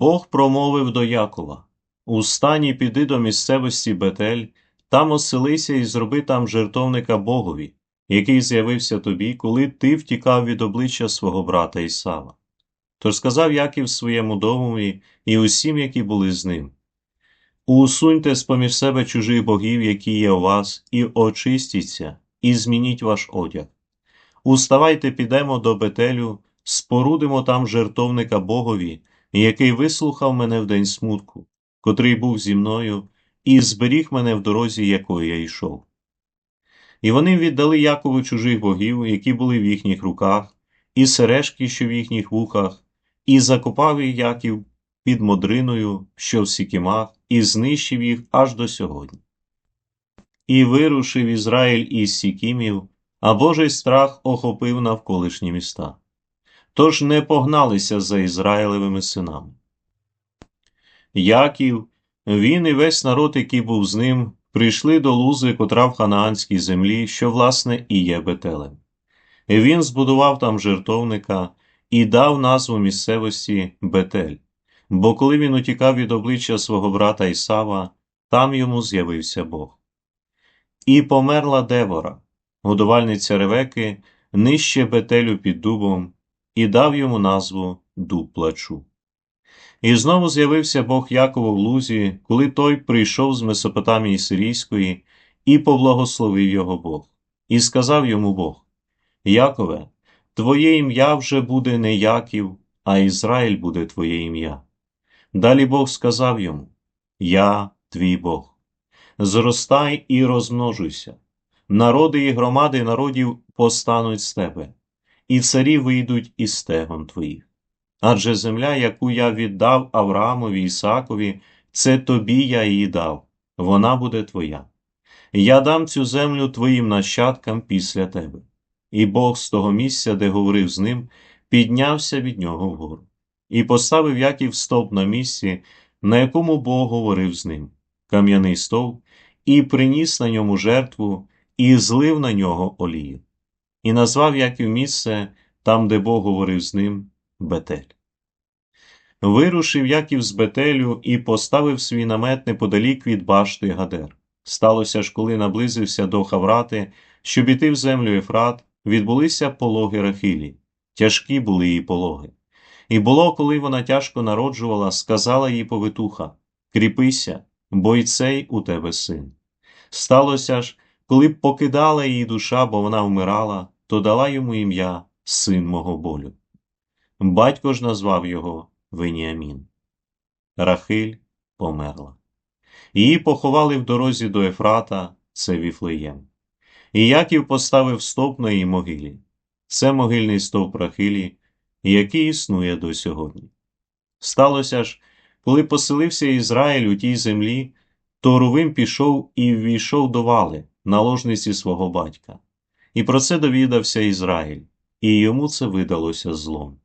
Бог промовив до Якова Устані піди до місцевості Бетель, там оселися і зроби там жертовника Богові, який з'явився тобі, коли ти втікав від обличчя свого брата Ісава. Тож сказав Яків своєму домові і усім, які були з ним. Усуньте з поміж себе чужих богів, які є у вас, і очистіться, і змініть ваш одяг. Уставайте, підемо до Бетелю, спорудимо там жертовника Богові, який вислухав мене в день смутку, котрий був зі мною, і зберіг мене в дорозі, якою я йшов. І вони віддали Якову чужих богів, які були в їхніх руках, і сережки, що в їхніх вухах, і закопав їх Яків під модриною, що в сікімах, і знищив їх аж до сьогодні. І вирушив Ізраїль із Сікімів, а Божий страх охопив навколишні міста. Тож не погналися за Ізраїлевими синами. Яків, він і весь народ, який був з ним, прийшли до лузи, котра в ханаанській землі, що, власне, і є Бетелем. Він збудував там жертовника і дав назву місцевості Бетель, бо коли він утікав від обличчя свого брата Ісава, там йому з'явився Бог. І померла Девора, годувальниця Ревеки, нижче Бетелю під дубом, і дав йому назву Дуб плачу. І знову з'явився Бог Якову в лузі, коли той прийшов з Месопотамії Сирійської, і поблагословив його Бог, і сказав йому Бог: Якове, твоє ім'я вже буде не Яків, а Ізраїль буде твоє ім'я. Далі Бог сказав йому: Я твій Бог. Зростай і розмножуйся, народи і громади народів постануть з тебе, і царі вийдуть із стегон твоїх. Адже земля, яку я віддав Авраамові Ісакові, це тобі я її дав, вона буде твоя. Я дам цю землю твоїм нащадкам після тебе. І Бог з того місця, де говорив з ним, піднявся від нього вгору, і поставив Яків стовп на місці, на якому Бог говорив з ним, кам'яний стовп, і приніс на ньому жертву, і злив на нього олію. І назвав Яків місце там, де Бог говорив з ним, Бетель. Вирушив Яків з Бетелю і поставив свій намет неподалік від башти Гадер. Сталося ж, коли наблизився до Хаврати, щоб іти в землю Ефрат, відбулися пологи Рахилі. Тяжкі були її пологи. І було, коли вона тяжко народжувала, сказала їй повитуха Кріпися, бо й цей у тебе син. Сталося ж, коли б покидала її душа, бо вона вмирала, то дала йому ім'я Син мого болю. Батько ж назвав його Веніамін. Рахиль померла. Її поховали в дорозі до Ефрата, це Віфлеєм. І Яків поставив стовп на її могилі. Це могильний стовп Рахилі, який існує до сьогодні. Сталося ж, коли поселився Ізраїль у тій землі, то Рувим пішов і ввійшов до вали, наложниці свого батька. І про це довідався Ізраїль, і йому це видалося злом.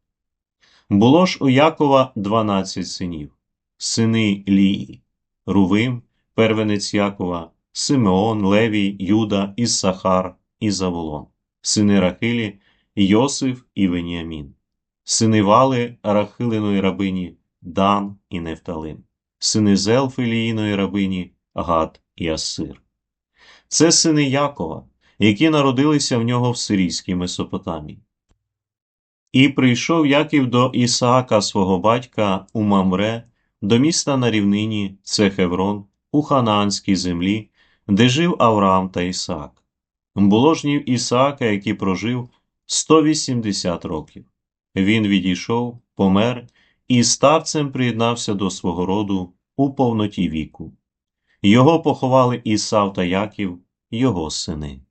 Було ж у Якова дванадцять синів, сини Лії, Рувим, первенець Якова, Симеон, Левій, Юда, Іссахар і Заволон, сини Рахилі, Йосиф і Веніамін, сини Вали Рахилиної рабині, Дан і Нефталим, сини Зелфиліїної рабині, Гад і Асир. Це сини Якова, які народилися в нього в сирійській Месопотамії. І прийшов Яків до Ісаака свого батька у Мамре, до міста на рівнині, це Хеврон, у Ханаанській землі, де жив Авраам та Ісаак. Було ж Ісаака, який прожив 180 років. Він відійшов, помер і старцем приєднався до свого роду у повноті віку. Його поховали Ісав та Яків, його сини.